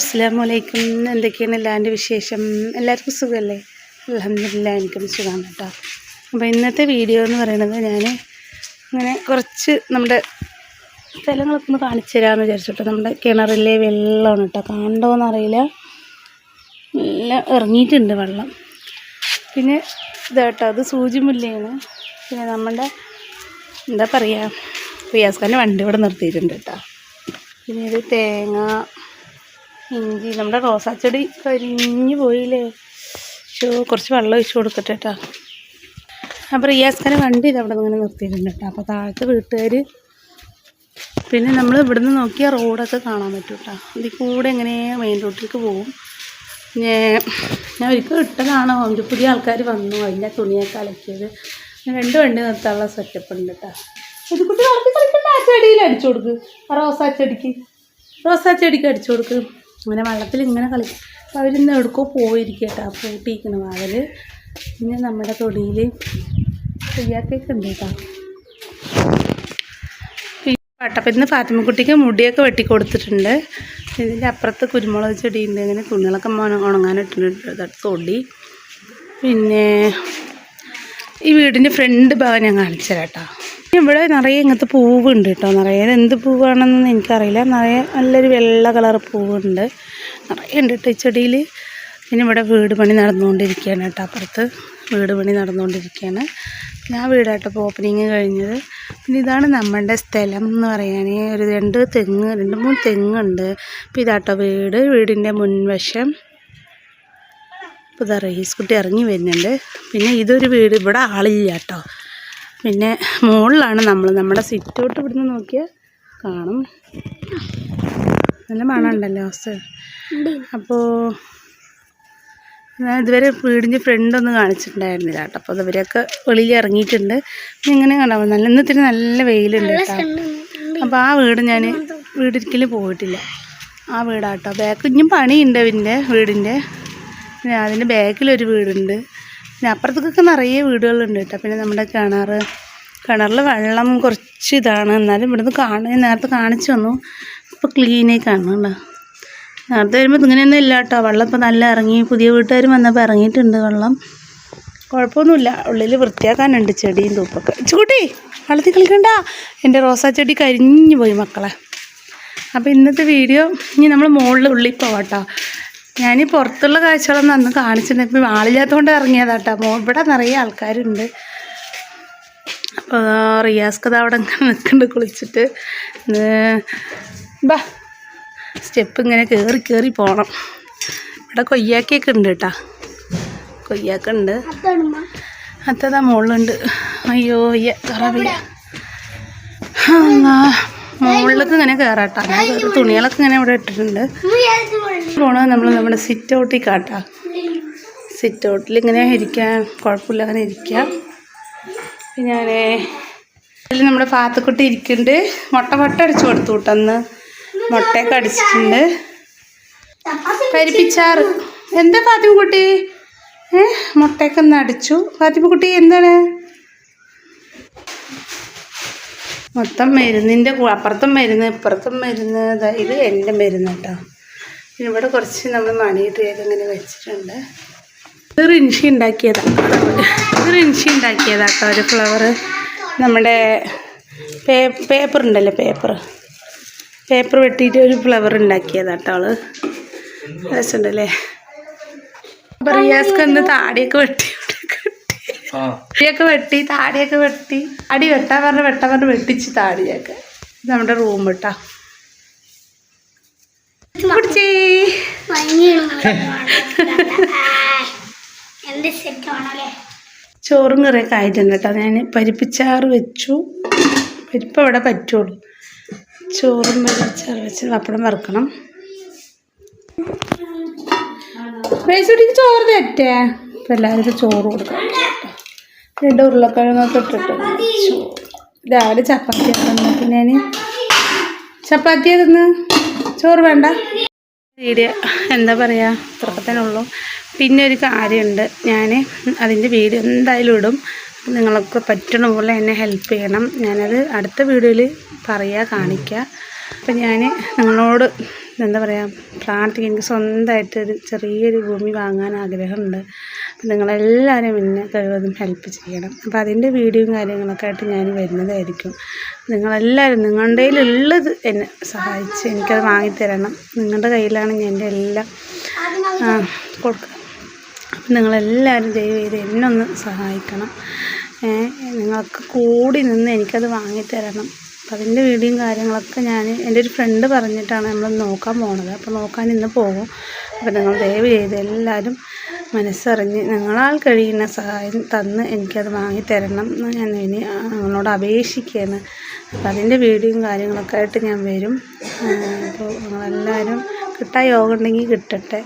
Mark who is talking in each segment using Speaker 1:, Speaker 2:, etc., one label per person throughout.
Speaker 1: അസ്സാം വലൈക്കും എന്തൊക്കെയാണ് എല്ലാവരുടെ വിശേഷം? എല്ലാവർക്കും സുഖമല്ലേ? അലഹമില്ല എനിക്കും സുഖമാണ് കേട്ടോ. അപ്പോൾ ഇന്നത്തെ വീഡിയോ എന്ന് പറയുന്നത് ഞാൻ ഇങ്ങനെ കുറച്ച് നമ്മുടെ സ്ഥലങ്ങളൊക്കെ ഒന്ന് കാണിച്ചു തരാമെന്ന് വിചാരിച്ചിട്ട് നമ്മുടെ കിണറിലെ വെള്ളമാണ് കേട്ടോ. കാണണ്ടോന്ന് അറിയില്ല. എല്ലാം ഇറങ്ങിയിട്ടുണ്ട് വെള്ളം. പിന്നെ ഇതാട്ടോ അത് സൂചിമുല്ലയാണ് പിന്നെ നമ്മുടെ എന്താ പറയുക റിയാസ്ഖാന്റെ വണ്ടി ഇവിടെ നിർത്തിയിട്ടുണ്ട് കേട്ടോ. പിന്നെ ഇത് തേങ്ങ ഇഞ്ചി നമ്മുടെ റോസാച്ചെടി കരിഞ്ഞു പോയില്ലേ? ഷോ കുറച്ച് വെള്ളം ഒഴിച്ചു കൊടുക്കട്ടെ കേട്ടോ അപ്പോൾ റിയാസ്ഖാന്റെ വണ്ടി അവിടെ ഇങ്ങനെ നിർത്തിയിട്ടുണ്ട് കേട്ടോ അപ്പോൾ താഴത്തെ വീട്ടുകാർ പിന്നെ നമ്മൾ ഇവിടുന്ന് നോക്കിയാൽ റോഡൊക്കെ കാണാൻ പറ്റും കേട്ടോ ഇതിൽ കൂടെ എങ്ങനെ മെയിൻ റോഡിലേക്ക് പോകും. ഞാൻ ഒരിക്കലും ഇട്ടതാണ്? ഒരു പുതിയ ആൾക്കാർ വന്നു. അതിന്റെ തുണിയൊക്കെ അലക്കിയത്. രണ്ട് വണ്ടി നിർത്താനുള്ള സെറ്റപ്പ് ഉണ്ട് കേട്ടോ ഇത് കുട്ടി ആ ചെടിയിൽ അടിച്ചു കൊടുക്ക്. റോസാ ചെടിക്ക് റോസാ ചെടിക്ക് അടിച്ചു കൊടുക്ക്. അങ്ങനെ വള്ളത്തിൽ ഇങ്ങനെ കളിക്കും. അപ്പോൾ അവരിന്ന് എവിടേക്കോ പോയിരിക്കട്ടെ കേട്ടോ ആ പൂട്ടിയിരിക്കണ വാതിൽ പിന്നെ നമ്മുടെ തൊടിയിൽ ചെയ്യാത്തേക്ക് ഉണ്ട് കേട്ടോ. പട്ടപ്പം ഇന്ന് ഫാത്തിമക്കുട്ടിക്ക് മുടിയൊക്കെ വെട്ടിക്കൊടുത്തിട്ടുണ്ട്. ഇതിന്റെ അപ്പുറത്ത് കുരുമുളക് ചെടിയുണ്ട് ഇങ്ങനെ തുണികളൊക്കെ ഉണങ്ങാനിട്ടുണ്ട്. തൊടി. പിന്നെ ഈ വീടിന്റെ ഫ്രണ്ട് ഭാഗം ഞാൻ കാണിച്ചു തരാം കേട്ടോ. ഇവിടെ നിറയെ ഇങ്ങനത്തെ പൂവുണ്ട് കേട്ടോ. നിറയെ എന്ത് പൂവാണെന്നൊന്നും എനിക്കറിയില്ല. നിറയെ നല്ലൊരു വെള്ള കളർ പൂവുണ്ട്. നിറയെ ഉണ്ട് കേട്ടോ ഈ ചെടിയിൽ. പിന്നെ ഇവിടെ വീട് പണി നടന്നുകൊണ്ടിരിക്കുകയാണ് കേട്ടോ അപ്പുറത്ത്. വീട് പണി നടന്നുകൊണ്ടിരിക്കുകയാണ്. ഞാൻ വീടായിട്ട് ഇപ്പോൾ ഓപ്പണിങ് കഴിഞ്ഞത്. പിന്നെ ഇതാണ് നമ്മളുടെ സ്ഥലം എന്ന് പറയാൻ ഒരു രണ്ട് തെങ്ങ് രണ്ട് മൂന്ന് തെങ്ങുണ്ട്. അപ്പോൾ ഇതാട്ടോ വീട്. വീടിന്റെ മുൻവശം. ഇപ്പോൾ ഇതാ റഹീസ് കുട്ടി ഇറങ്ങി വരുന്നുണ്ട്. പിന്നെ ഇതൊരു വീട് ഇവിടെ ആളില്ല കേട്ടോ. പിന്നെ മുകളിലാണ് നമ്മൾ. നമ്മുടെ സിറ്റ് ഔട്ട് ഇവിടുന്ന് നോക്കിയാൽ കാണും. നല്ല മണമുണ്ടല്ലോ ഹോസ്. അപ്പോൾ ഞാൻ ഇതുവരെ വീടിന്റെ ഫ്രണ്ടൊന്നും കാണിച്ചിട്ടുണ്ടായിരുന്നില്ല കേട്ടോ. അപ്പോൾ ഇവരൊക്കെ വെളിയിൽ ഇറങ്ങിയിട്ടുണ്ട്. ഇങ്ങനെ കണ്ടാവും നല്ല ഇന്നത്തിന് നല്ല വെയിലുണ്ട് കേട്ടോ. അപ്പോൾ ആ വീട് ഞാൻ വീടിരിക്കൽ പോയിട്ടില്ല. ആ വീടാട്ടോ ബാക്ക് ഇനിയും പണിയുണ്ട് പിന്നെ വീടിന്റെ. അതിന്റെ ബാക്കിലൊരു വീടുണ്ട്. പിന്നെ അപ്പുറത്തേക്കൊക്കെ നിറയെ വീടുകളുണ്ട് കേട്ടോ. പിന്നെ നമ്മുടെ കിണർ കിണറിൽ വെള്ളം കുറച്ച് ഇതാണ്. എന്നാലും ഇവിടുന്ന് കാണാൻ നേരത്തെ കാണിച്ചു വന്നു ഇപ്പോൾ ക്ലീനായി കാണുന്നുണ്ടോ നേരത്തെ വരുമ്പോൾ ഇങ്ങനെയൊന്നും ഇല്ല കേട്ടോ. വെള്ളം ഇപ്പോൾ നല്ല ഇറങ്ങി. പുതിയ വീട്ടുകാർ വന്നപ്പോൾ ഇറങ്ങിയിട്ടുണ്ട് വെള്ളം. കുഴപ്പമൊന്നുമില്ല. ഉള്ളിൽ വൃത്തിയാക്കാനുണ്ട് ചെടിയും തൂപ്പൊക്കെ. ചൂട്ടി വെള്ളത്തിൽ കളിക്കണ്ട. എന്റെ റോസാ ചെടി കരിഞ്ഞു പോയി മക്കളെ. അപ്പോൾ ഇന്നത്തെ വീഡിയോ ഇനി നമ്മൾ മുകളിൽ ഉള്ളിൽ പോവാട്ടോ. ഞാൻ ഈ പുറത്തുള്ള കാഴ്ചകളൊന്നും അന്ന് കാണിച്ചിട്ടുണ്ട് ഇപ്പം ആളില്ലാത്തതുകൊണ്ട് ഇറങ്ങിയതാട്ടോ. മോ ഇവിടെ നിറയെ ആൾക്കാരുണ്ട്. അപ്പോൾ റിയാസ്ക്ക് അവിടെ നിൽക്കുന്നുണ്ട് കുളിച്ചിട്ട്. ബാ സ്റ്റെപ്പ് ഇങ്ങനെ കയറി കയറി പോകണം ഇവിടെ കൊയ്യാക്കിയൊക്കെ ഉണ്ട് കേട്ടോ. കൊയ്യാക്കുണ്ട് അത്തതാ മുകളിലുണ്ട് അയ്യോ അയ്യ വയ്യ. മുകളിലേക്ക് ഇങ്ങനെ കയറാട്ടോ ഞാൻ തുണികളൊക്കെ ഇങ്ങനെ ഇവിടെ ഇട്ടിട്ടുണ്ട്. പോണത് നമ്മൾ നമ്മുടെ സിറ്റ് ഔട്ടിൽ കാട്ടാ. സിറ്റ് ഔട്ടിൽ ഇങ്ങനെ ഇരിക്കാൻ കുഴപ്പമില്ല അങ്ങനെ ഇരിക്കാം. പിന്നെ ഇതിൽ നമ്മുടെ പാത്തക്കുട്ടി ഇരിക്കുന്നുണ്ട്. മുട്ട മുട്ട അടിച്ചു കൊടുത്തു കൂട്ടന്ന് മുട്ടയൊക്കെ അടിച്ചിട്ടുണ്ട്. പരിപ്പിച്ചാറ്. എന്താ പാത്തിമ്മക്കുട്ടി ഏ മുട്ടയൊക്കെ ഒന്ന് അടിച്ചു. പാത്തിമ്മക്കുട്ടി എന്താണ്? മൊത്തം മരുന്നിന്റെ അപ്പുറത്തും മരുന്ന് ഇപ്പുറത്തും മരുന്ന്. ഇത് എന്റെ മരുന്ന് കേട്ടോ. ഇവിടെ കുറച്ച് നമ്മൾ മണി ട്രീയൊക്കെ ഇങ്ങനെ വെച്ചിട്ടുണ്ട്. ഇത് റിൻഷി ഉണ്ടാക്കിയതാണ് ഇത് റിൻഷി ഉണ്ടാക്കിയതാണ് കേട്ടോ ഒരു ഫ്ലവർ നമ്മുടെ പേപ്പർ ഉണ്ടല്ലോ പേപ്പർ. പേപ്പർ വെട്ടിയിട്ട് ഒരു ഫ്ലവർ ഉണ്ടാക്കിയതാണ് കേട്ടോ ആൾ രസമുണ്ടല്ലേ? റിയാസ്ക്ക് താടിയൊക്കെ വെട്ടി താടിയൊക്കെ വെട്ടി താടിയൊക്കെ വെട്ടി. അടി വെട്ടാൻ പറഞ്ഞ് വെട്ടാൻ പറഞ്ഞ് വെട്ടിച്ച് താടിയൊക്കെ. നമ്മുടെ റൂം കേട്ടാ ചോറും കറിയൊക്കെ ആയിട്ടുണ്ട് കേട്ടോ ഞാൻ പരിപ്പിച്ചാറ് വെച്ചു. പരിപ്പ് അവിടെ പറ്റുള്ളൂ. ചോറും പരിപ്പിച്ചാറ് വെച്ച് പപ്പടം വറുക്കണം. ചോറ് തെറ്റേ അപ്പം എല്ലാവർക്കും ചോറ് കൊടുക്കണം രണ്ട് ഉരുളക്കിഴങ്ങൊക്കെ ഇട്ടിട്ട് രാവിലെ ചപ്പാത്തി പിന്നെ ഞാൻ ചപ്പാത്തി തന്ന് ചോറ് വേണ്ട. വീഡിയോ എന്താ പറയുക ഇത്രത്തേനുള്ളൂ പിന്നെ ഒരു കാര്യമുണ്ട്. ഞാൻ അതിന്റെ വീഡിയോ എന്തായാലും ഇടും. നിങ്ങൾക്ക് പറ്റണ പോലെ എന്നെ ഹെൽപ്പ് ചെയ്യണം. ഞാനത് അടുത്ത വീഡിയോയിൽ പറയുക കാണിക്കുക അപ്പം ഞാൻ നിങ്ങളോട് എന്താ പറയുക പ്രാർത്ഥിക്കുക എനിക്ക് സ്വന്തമായിട്ട് ഒരു ചെറിയൊരു ഭൂമി വാങ്ങാൻ ആഗ്രഹമുണ്ട്. നിങ്ങളെല്ലാവരും എന്നെ കഴിവതും ഹെൽപ്പ് ചെയ്യണം. അപ്പോൾ അതിന്റെ വീഡിയോയും കാര്യങ്ങളൊക്കെ ആയിട്ട് ഞാൻ വരുന്നതായിരിക്കും. നിങ്ങളെല്ലാവരും നിങ്ങളുടെ കയ്യിലുള്ളത് എന്നെ സഹായിച്ച് എനിക്കത് വാങ്ങിത്തരണം. നിങ്ങളുടെ കയ്യിലാണ് ഞാൻ എന്റെ എല്ലാം കൊടുക്കുക. അപ്പം നിങ്ങളെല്ലാവരും ദയവ് ചെയ്ത് എന്നെ ഒന്ന് സഹായിക്കണം നിങ്ങൾക്ക് കൂടി നിന്ന് എനിക്കത് വാങ്ങിത്തരണം. അപ്പം അതിന്റെ വീഡിയോയും കാര്യങ്ങളൊക്കെ ഞാൻ എന്റെ ഒരു ഫ്രണ്ട് പറഞ്ഞിട്ടാണ് നമ്മൾ നോക്കാൻ പോണത്. അപ്പോൾ നോക്കാൻ ഇന്ന് പോകും. അപ്പോൾ നിങ്ങൾ ദയവ് ചെയ്ത് എല്ലാവരും മനസ്സറിഞ്ഞ് നിങ്ങളാൽ കഴിയുന്ന സഹായം തന്ന് എനിക്കത് വാങ്ങിത്തരണം എന്ന് ഞാൻ ഇനി നിങ്ങളോട് അപേക്ഷിക്കുകയാണ്. അപ്പോൾ അതിന്റെ വീഡിയോയും കാര്യങ്ങളൊക്കെ ആയിട്ട് ഞാൻ വരും. അപ്പോൾ നിങ്ങളെല്ലാവരും കിട്ടാൻ യോഗം ഉണ്ടെങ്കിൽ കിട്ടട്ടെ.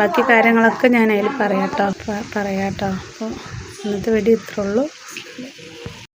Speaker 1: ബാക്കി കാര്യങ്ങളൊക്കെ ഞാൻ അതിൽ പറയാട്ടോ പറയാട്ടോ അപ്പോൾ ഇന്നത്തെ വീഡിയോ ഇത്രേ ഉള്ളൂ.